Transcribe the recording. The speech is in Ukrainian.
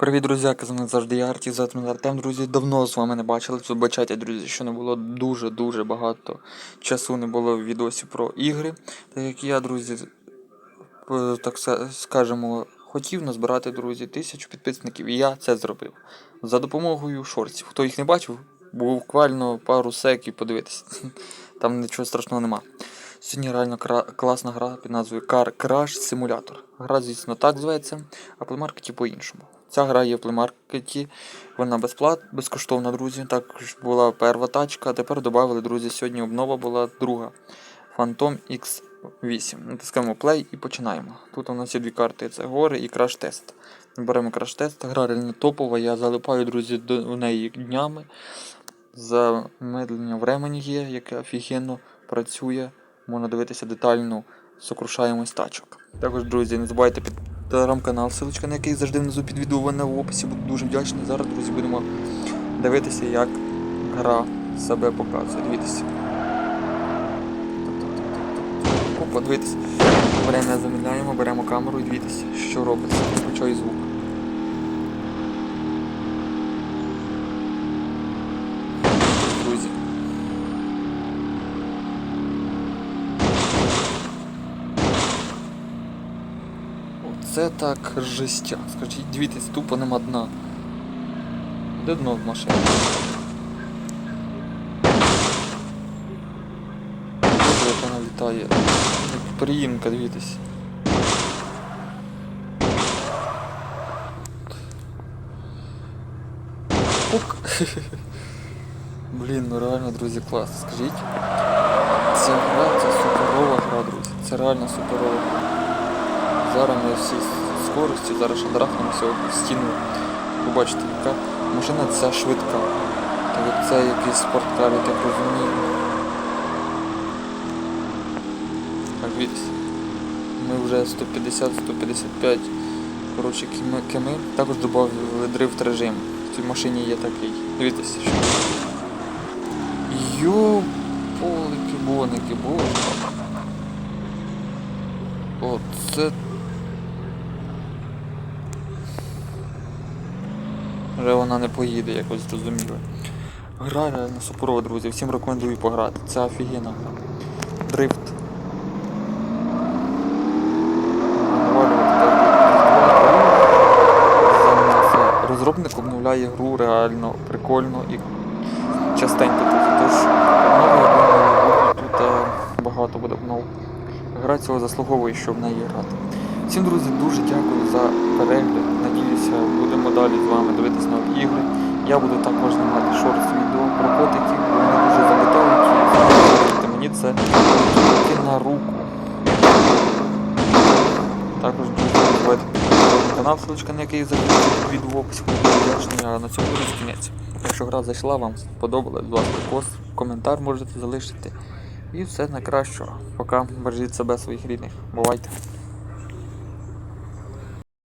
Привіт, друзі, казано завжди я Арті, звати Артем, друзі. Давно з вами не бачили. Вибачайте, друзі, що не було дуже-дуже багато часу не було в відосі про ігри. Так як я, друзі, е, так скажемо, хотів назбирати, друзі, тисячу підписників, і я це зробив. За допомогою шортів. Хто їх не бачив, буквально пару секів подивитися. Там нічого страшного нема. Сьогодні реально класна гра під назвою Car Crash Simulator. Гра, звісно, так зветься, а плеймаркеті по-іншому. Ця гра є в плеймаркеті, вона безплат, безкоштовна, друзі. Також була перша тачка, а тепер додали, друзі, сьогодні обнова була друга. Phantom X8. Натискаємо play і починаємо. Тут у нас є дві карти: це гори і краш-тест. Беремо краш-тест, гра реально топова, я залипаю, друзі, до неї днями. Замедлення времені є, яке офігенно працює. Можна дивитися детальну сокрушаємось тачок. Також, друзі, не забувайте під телеграм-канал, ссылочка на який завжди внизу під відео вона в описі. Буду дуже вдячний. Зараз, друзі, будемо дивитися, як гра себе показує. Дивіться. Опа, дивіться. Время замідляємо, беремо камеру і дивіться, що робиться. Почай звук. Оце так жестяк. Скажіть, дивіться, тупо нема дна. Де дно в машині? Боже, як вона літає. Як приїмка, дивіться. Пук. Блін, ну реально, друзі, клас. Скажіть. Ця гра, це суперова гра, друзі. Це реально суперова гра. Зараз ми всі з скорості, зараз шандрахнемося в стіну. Побачите, яка машина ця швидка. Так як це якийсь спорткар, я так розумію. Так, дивіться. Ми вже 150-155 коротше, км. Також додали дрифт режим. В цій машині є такий. Дивіться, що. Йо, полики, боники, боже. Оце. Вже вона не поїде, як ви зрозуміли. Гра реально суперова, друзі. Всім рекомендую пограти. Це офігенна гра. Дрифт. Розробник обновляє гру реально прикольно і частенько. Тож тут е, багато буде обнов. Гра цього заслуговує, щоб в неї грати. Всім, друзі, дуже дякую за перегляд. Надіюся, будемо далі з вами дивитися нові ігри. Я буду також знімати шорт відео про котиків, бо вони дуже залітають і мені це тільки на руку. Також на канал, ссылочка на який завжди під відео в описі. А на цьому буде кінець. Якщо гра зайшла, вам сподобалась, будь ласка, коментар можете залишити. І все найкращого. Пока бережіть себе своїх рідних. Бувайте.